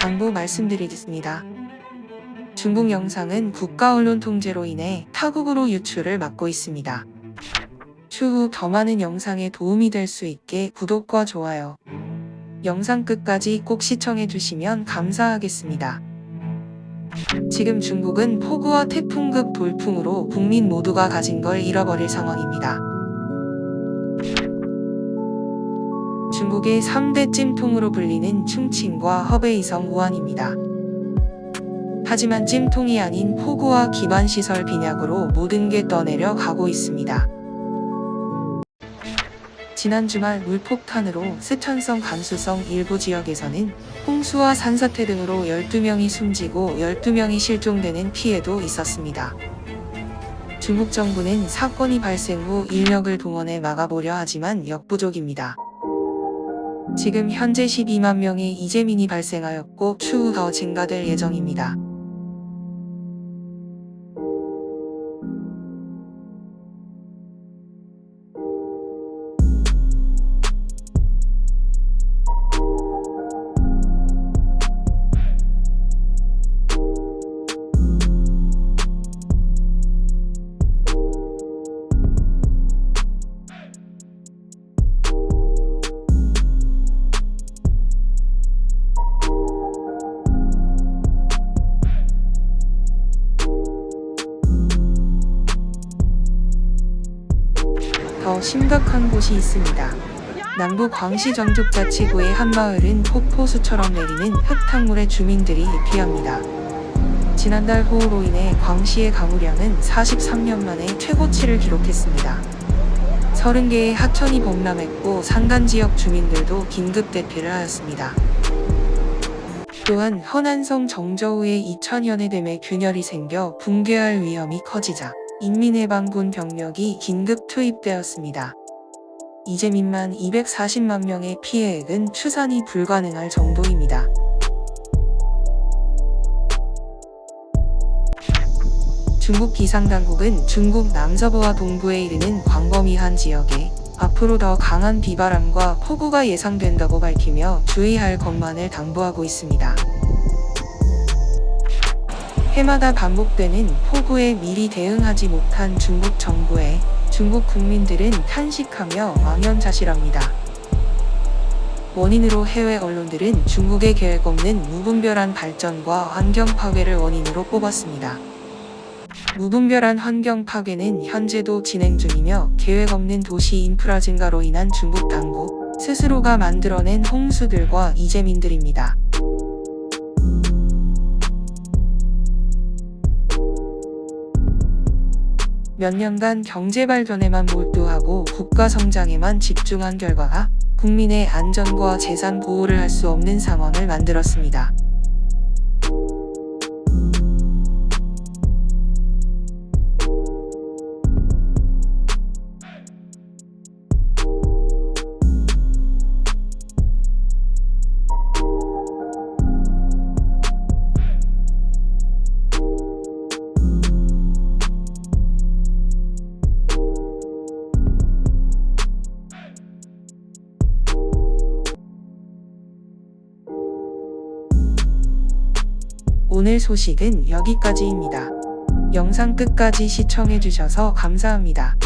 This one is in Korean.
당부 말씀드리겠습니다. 중국 영상은 국가 언론 통제로 인해 타국으로 유출을 막고 있습니다. 추후 더 많은 영상에 도움이 될 수 있게 구독과 좋아요, 영상 끝까지 꼭 시청해 주시면 감사하겠습니다. 지금 중국은 폭우와 태풍급 돌풍으로 국민 모두가 가진 걸 잃어버릴 상황입니다. 중국의 3대 찜통으로 불리는 충칭과 허베이성 우한입니다. 하지만 찜통이 아닌 폭우와 기반시설 빈약으로 모든 게 떠내려 가고 있습니다. 지난 주말 물폭탄으로 스촨성 간수성 일부 지역에서는 홍수와 산사태 등으로 12명이 숨지고 12명이 실종되는 피해도 있었습니다. 중국 정부는 사건이 발생 후 인력을 동원해 막아보려 하지만 역부족입니다. 지금 현재 12만 명의 이재민이 발생하였고 추후 더 증가될 예정입니다. 더 심각한 곳이 있습니다. 남부 광시 정족자치구의 한 마을은 폭포수처럼 내리는 흙탕물에 주민들이 피합니다. 지난달 호우로 인해 광시의 강우량은 43년 만에 최고치를 기록했습니다. 30개의 하천이 범람했고 산간 지역 주민들도 긴급 대피를 하였습니다. 또한 허난성 정저우의 2000년의 댐에 균열이 생겨 붕괴할 위험이 커지자 인민해방군 병력이 긴급 투입되었습니다. 이재민만 240만 명의 피해액은 추산이 불가능할 정도입니다. 중국 기상당국은 중국 남서부와 동부에 이르는 광범위한 지역에 앞으로 더 강한 비바람과 폭우가 예상된다고 밝히며 주의할 것만을 당부하고 있습니다. 해마다 반복되는 폭우에 미리 대응하지 못한 중국 정부에 중국 국민들은 탄식하며 망연자실합니다. 원인으로 해외 언론들은 중국의 계획 없는 무분별한 발전과 환경 파괴를 원인으로 꼽았습니다. 무분별한 환경 파괴는 현재도 진행 중이며 계획 없는 도시 인프라 증가로 인한 중국 당국 스스로가 만들어낸 홍수들과 이재민들입니다. 몇 년간 경제 발전에만 몰두하고 국가 성장에만 집중한 결과가 국민의 안전과 재산 보호를 할 수 없는 상황을 만들었습니다. 오늘 소식은 여기까지입니다. 영상 끝까지 시청해주셔서 감사합니다.